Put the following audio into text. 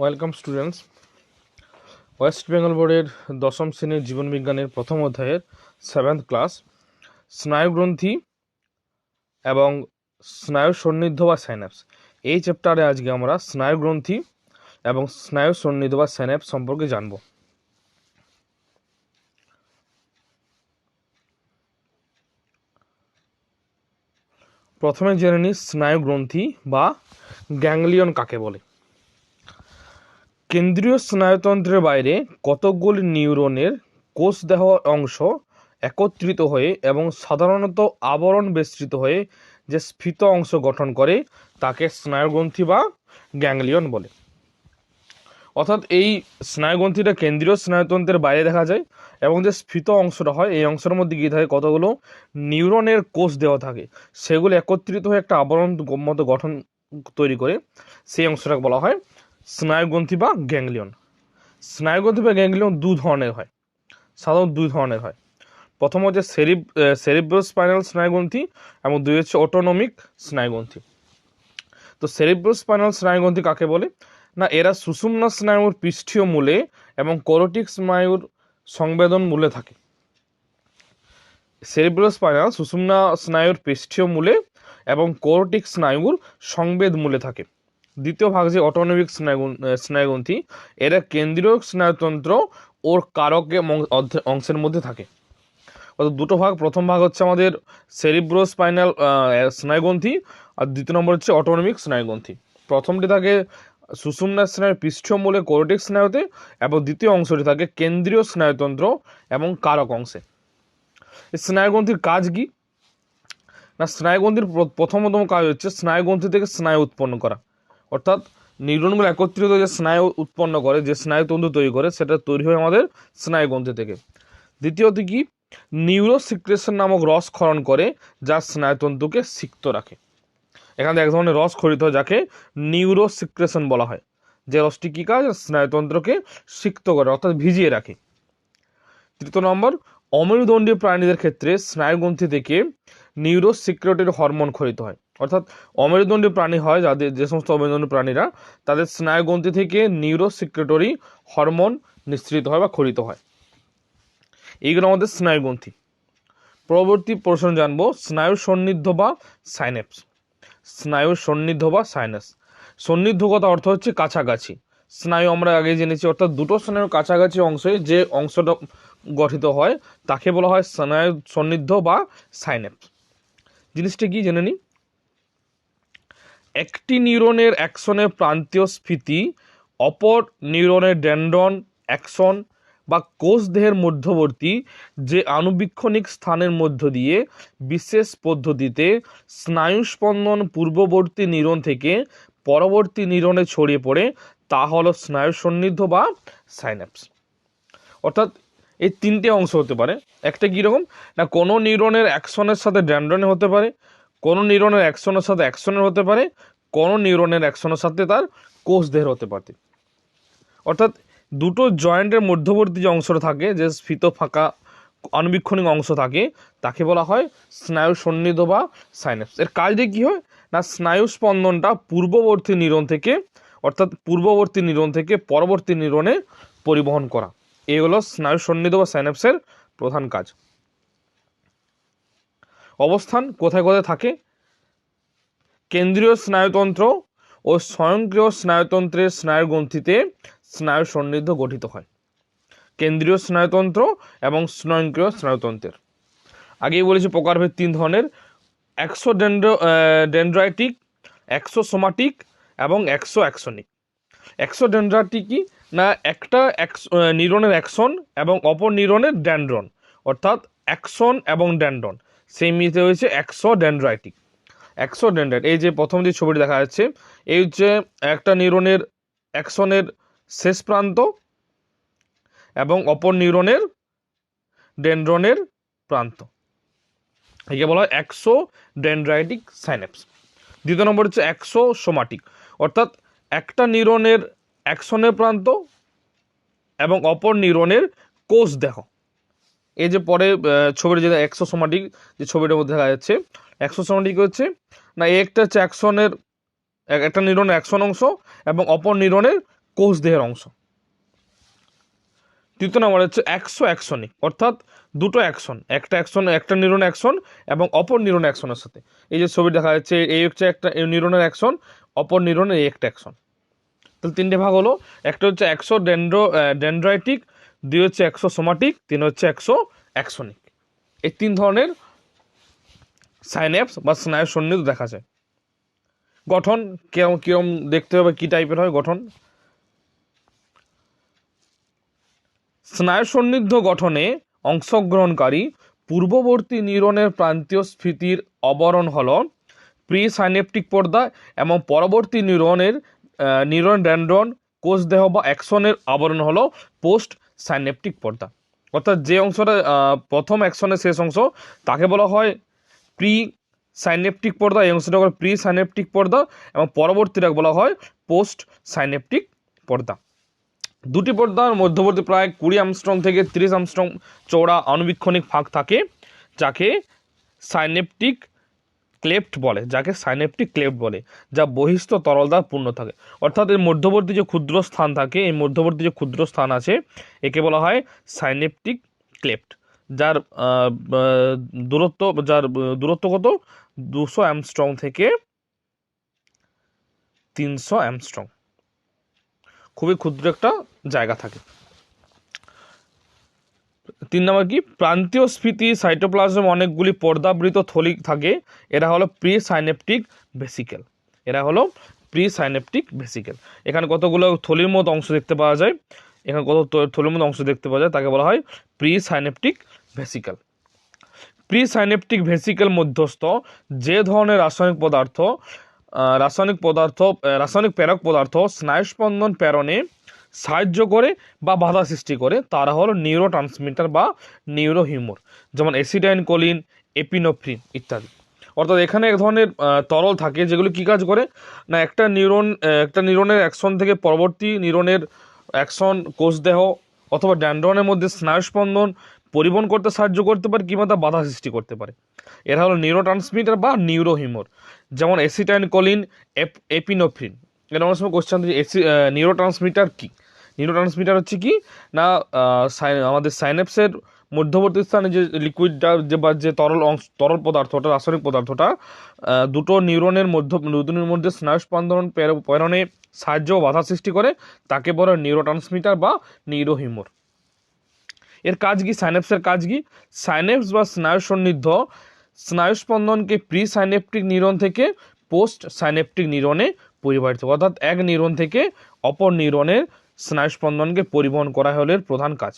Welcome students West Bengal বোর্ডের দশম শ্রেণির জীবনবিজ্ঞানের প্রথম অধ্যায়ের সেভেন্থ ক্লাস স্নায়ুগ্রন্থি এবং স্নায়ু সন্নিধ্য বা সাইন্যাপস এই চ্যাপ্টারে আজকে আমরা স্নায়ুগ্রন্থি এবং স্নায়ু সন্নিধ্য বা সাইন্যাপস সম্পর্কে জানব। প্রথমে জেনে নিই স্নায়ুগ্রন্থি বা গ্যাংলিয়ন কাকে বলে। কেন্দ্রীয় স্নায়ুতন্ত্রের বাইরে কতকগুলি নিউরনের কোষদেহ অংশ একত্রিত হয়ে এবং সাধারণত আবরণ বেষ্টিত হয়ে যে স্ফীত অংশ গঠন করে, তাকে স্নায়ুগ্রন্থি বা গ্যাংলিয়ন বলে। অর্থাৎ এই স্নায়ুগ্রন্থিটা কেন্দ্রীয় স্নায়ুতন্ত্রের বাইরে দেখা যায় এবং যে স্ফীত অংশটা হয়, এই অংশের মধ্যে গিয়ে থাকে কতগুলো নিউরনের কোষ দেওয়া থাকে। সেগুলো একত্রিত হয়ে একটা আবরণ মতো গঠন তৈরি করে সেই অংশটাকে বলা হয় স্নায়ুগ্রন্থি বা গ্যাংলিয়ন স্নায়ুগ্রন্থি বা গ্যাংলিয়ন দু ধরনের হয়। সাধারণত দুই ধরনের হয়। প্রথম হচ্ছে সেরিব সেরিব্রোস্পাইনাল স্নায়ুগ্রন্থি এবং দুই হচ্ছে অটোনমিক স্নায়ুগ্রন্থি তো সেরিব্রোস্পাইনাল স্নায়ুগ্রন্থি কাকে বলে? না, এরা সুষুম্না স্নায়ুর পৃষ্ঠীয় মূলে এবং কোরোটিক স্নায়ুর সংবেদন মূলে থাকে। সেরিব্রোস্পাইনাল সুষুম্না স্নায়ুর পৃষ্ঠীয় মূলে এবং কোরোটিক স্নায়ুর সংবেদ মূলে থাকে। দ্বিতীয় ভাগ যে অটোনমিক স্নায়ু স্নায়ুগ্রন্থি এরা কেন্দ্রীয় স্নায়ুতন্ত্র ওর কারকে অংশের মধ্যে থাকে। অর্থাৎ দুটো ভাগ, প্রথম ভাগ হচ্ছে আমাদের সেরিব্রো স্পাইনাল স্নায়ুগ্রন্থি আর দ্বিতীয় নম্বর হচ্ছে অটোনমিক স্নায়ুগ্রন্থি প্রথমটি থাকে সুষুম্না স্নায়ুর পৃষ্ঠীয় মূলে কোরোটিক স্নায়ুতে, এবং দ্বিতীয় অংশটি থাকে কেন্দ্রীয় স্নায়ুতন্ত্র এবং কারক অংশে। স্নায়ুগ্রন্থির কাজ কি? না স্নায়ুগ্রন্থির প্রথমতম কাজ হচ্ছে স্নায়ুগ্রন্থি থেকে স্নায়ু উৎপন্ন করা। অর্থাৎ নিউরনগুলো একত্রিত যে স্নায়ু উৎপন্ন করে, যে স্নায়ুতন্তু তৈরি করে, সেটা তৈরি হয় আমাদের স্নায়ুগ্রন্থি থেকে। দ্বিতীয়ত কি? নিউরো সিক্রেশন নামক রস ক্ষরণ করে, যা স্নায়ুতন্তুকে সিক্ত রাখে। এখানে এক ধরনের রস খরিত হয়, যাকে নিউরো সিক্রেশন বলা হয়। যে রসটি কী কাজ? স্নায়ুতন্ত্রকে সিক্ত করে, অর্থাৎ ভিজিয়ে রাখে। তৃতীয় নম্বর, অমেরুদণ্ডীয় প্রাণীদের ক্ষেত্রে স্নায়ুগ্রন্থি থেকে নিউরো সিক্রেটরি হরমোন খরিত হয়। অর্থাৎ অমেরুদণ্ডী প্রাণী হয় যাদের যে সমস্ত অমেরুদণ্ডী প্রাণীরা, তাদের স্নায়ুগ্রন্থি থেকে নিউরো সিক্রেটরি হরমোন নিঃসৃত হয় বা খরিত হয়। এইগুলো আমাদের স্নায়ুগ্রন্থি। পরবর্তী প্রশ্ন জানব স্নায়ু সন্নিধ্য বা সাইনেপস স্নায়ু সন্নিধ্য বা সাইনাস সন্নিধ্য কথা অর্থ হচ্ছে কাছাকাছি। স্নায়ু আমরা আগে জেনেছি, অর্থাৎ দুটো স্নায়ুর কাছাকাছি অংশে যে অংশটা গঠিত হয়, তাকে বলা হয় স্নায়ু সন্নিধ্য বা সাইনেপস জিনিসটা কি জেনে নিই? একটি নিউরনের অ্যাকশনের প্রান্তীয় স্ফীতি, অপর নিউরনের ড্যান্ডন অ্যাকশন বা কোষ দেহের মধ্যবর্তী যে আনুবীক্ষণিক স্থানের মধ্য দিয়ে বিশেষ পদ্ধতিতে স্নায়ুস্পন্দন পূর্ববর্তী নিউরন থেকে পরবর্তী নিউরনে ছড়িয়ে পড়ে, তা হলো স্নায়ু সন্নিধ্য বা সাইন্যাপস। অর্থাৎ এই তিনটে অংশ হতে পারে। একটা কীরকম না, কোনো নিউরনের অ্যাকশনের সাথে ড্যান্ডনে হতে পারে কোনো নিউরনের অ্যাকশনের সাথে অ্যাকশনের হতে পারে, কোনো নিউরনের অ্যাকশনের সাথে তার কোষ দেহের হতে পারে। অর্থাৎ দুটো জয়েন্টের মধ্যবর্তী যে অংশটা থাকে, যে স্ফীত ফাঁকা আনুবীক্ষণিক অংশ থাকে, তাকে বলা হয় স্নায়ু সন্নিধ বা সাইনাপস এর কাজটি কী হয়? না স্নায়ু স্পন্দনটা পূর্ববর্তী নিরন থেকে, অর্থাৎ পূর্ববর্তী নিরন থেকে পরবর্তী নিরনে পরিবহন করা। এই হলো স্নায়ু সন্নিধ বা সাইনাপসের প্রধান কাজ। অবস্থান, কোথায় কোথায় থাকে? কেন্দ্রীয় স্নায়ুতন্ত্র ও স্বয়ংক্রিয় স্নায়ুতন্ত্রের স্নায়ুগ্রন্থিতে স্নায়ু সন্নিধ্য গঠিত হয়। কেন্দ্রীয় স্নায়ুতন্ত্র এবং স্বয়ংক্রিয় স্নায়ুতন্ত্রের। আগেই বলেছি প্রকারভেদ তিন ধরনের। একশো ডেন্ড্রো ডেন্ড্রাইটিক একশো সোমাটিক এবং একশো অ্যাকশনিক একশো ডেন্ড্রাটিকই না, একটা নিউরনের অ্যাকশন এবং অপর নিউরনের ড্যান্ড্রন অর্থাৎ অ্যাকশন এবং ড্যান্ড্রন সেই মিলিত হয়েছে একশো ডেন্ড্রাইটিক একশো ডেন্ড্রাইট এই যে প্রথম যে ছবিটি দেখা যাচ্ছে, এই হচ্ছে একটা নিউরনের অ্যাকশনের শেষ প্রান্ত এবং অপর নিউরনের ডেন্ড্রনের প্রান্ত। একে বলা হয় একশো ডেন্ড্রাইটিক সাইনেপস দ্বিতীয় নম্বর হচ্ছে একশো সোমাটিক অর্থাৎ একটা নিউরনের অ্যাকশনের প্রান্ত এবং অপর নিউরনের কোষ দেহ। এই যে পরে ছবিটা যেটা একশো সোমাটিক যে ছবিটার মধ্যে দেখা যাচ্ছে একশো সোমাটিক হচ্ছে, না একটা হচ্ছে অ্যাকশনের একটা নিউরনের অ্যাকশন অংশ এবং অপর নিউরনের কোষ দেহের অংশ। তৃতীয় নম্বর হচ্ছে একশো অ্যাকশনিক অর্থাৎ দুটো অ্যাকশন একটা অ্যাকশন একটা নিউরন অ্যাকশন এবং অপর নিউরন অ্যাকশনের সাথে। এই যে ছবি দেখা যাচ্ছে, এই হচ্ছে একটা নিউরনের অ্যাকশন অপর নিউরনের এই একটা অ্যাকশন তাহলে তিনটে ভাগ হলো, একটা হচ্ছে একশো ডেন্ড্রো ডেন্ড্রাইটিক দুই হচ্ছে একশো সোমাটিক তিন হচ্ছে একশো অ্যাকশনিক এই তিন ধরনের সাইন্যাপস বা স্নায়ু সন্নিধ দেখা যায়। গঠন কিরম কিরম দেখতে হবে, কী টাইপের হয় গঠন? স্নায়ু সন্নিধ্য গঠনে অংশগ্রহণকারী পূর্ববর্তী নিউরনের প্রান্তীয় স্ফীতির অবরণ হল প্রি সাইনেপটিক পর্দা এবং পরবর্তী নিউরনের নিউরন ড্যান্ড্রন কোষ দেহ বা অ্যাকশনের আবরণ হল পোস্ট সাইনেপটিক পর্দা। অর্থাৎ যে অংশটা প্রথম অ্যাকশনের শেষ অংশ, তাকে বলা হয় প্রি সাইনেপটিক পর্দা। এই অংশটা হলো প্রি সাইনেপটিক পর্দা এবং পরবর্তীটা বলা হয় পোস্ট সাইনেপটিক পর্দা। দুটি পর্দার মধ্যবর্তী প্রায় কুড়ি আমস্ট্রং থেকে তিরিশ আমস্ট্রং চৌড়া আণুবীক্ষণিক ফাঁক থাকে, যাকে সাইনেপটিক ক্লেপ্ট বলে, যাকে সাইনেপটিক ক্লেপ্ট বলে, যা বহিস্থ তরল দ্বারা পূর্ণ থাকে। অর্থাৎ এর মধ্যবর্তী যে ক্ষুদ্র স্থান থাকে, এই মধ্যবর্তী যে ক্ষুদ্র স্থান আছে, একে বলা হয় সাইনেপটিক ক্লেপ্ট যার দূরত্ব যার দূরত্ব কত? দুশো অ্যামস্ট্রং থেকে তিনশো অ্যামস্ট্রং। খুবই ক্ষুদ্র একটা জায়গা থাকে। তিন নম্বর কি? প্রান্তীয় স্ফীতি সাইটোপ্লাজম অনেকগুলি পর্দাবৃত থলি থাকে। এরা হলো প্রি সাইনেপটিক ভেসিকেল এরা হলো প্রি সাইনেপটিক ভেসিকেল এখানে কতগুলো থলির মতো অংশ দেখতে পাওয়া যায়? এখানে কত থলির মতো অংশ দেখতে পাওয়া যায়? তাকে বলা হয় presynaptic vesicle presynaptic vesicle মধ্যস্থ যে ধরনের রাসায়নিক পদার্থ রাসায়নিক পদার্থ রাসায়নিক প্রেরক পদার্থ স্নায়ুস্পন্দন প্রেরণে সাহায্য করে বা বাধা সৃষ্টি করে, তারা হলো নিউরো ট্রান্সমিটার বা নিউরোহিউমর যেমন অ্যাসিডাইন কোলিন এপিনোফ্রিন ইত্যাদি। অর্থাৎ এখানে এক ধরনের তরল থাকে যেগুলো কী কাজ করে? না, একটা নিউরন একটা নিউরনের অ্যাকশন থেকে পরবর্তী নিউরনের অ্যাকশন কোষদেহ অথবা ড্যান্ড্রনের মধ্যে স্নায়ুস্পন্দন পরিবহন করতে সাহায্য করতে পারে কিংবা তা বাধা সৃষ্টি করতে পারে। এরা হলো নিউরো ট্রান্সমিটার বা নিউরোহিমোর যেমন অ্যাসিটাইন কোলিন এপিনোফ্রিন এটা অনেক সময় কোশ্চেন নিউরো ট্রান্সমিটার কী? নিউরো ট্রান্সমিটার হচ্ছে কি? না আমাদের সাইনেপসের মধ্যবর্তী স্থানে যে লিকুইডটা যে বা যে তরল অংশ, তরল পদার্থটা রাসায়নিক পদার্থটা দুটো নিউরনের মধ্য, দুটোর মধ্যে স্নায়ুস্পন্দন প্রের- প্রেরণে সাহায্য ও বাধা সৃষ্টি করে, তাকে বলে নিউরো ট্রান্সমিটার বা নিউরোহিমোর। এর কাজ কি? সাইনেপসের কাজ কি? সাইনেপস বা স্নায়ু সন্নিধ্য স্নায়ুস্পন্দনকে প্রি সাইনেপটিক নিউরন থেকে পোস্ট সাইনেপটিক নিউরনে পরিবাহিত, অর্থাৎ এক নিউরন থেকে অপর নিউরনের স্নায়ুস্পন্দনকে পরিবহন করা হলের প্রধান কাজ।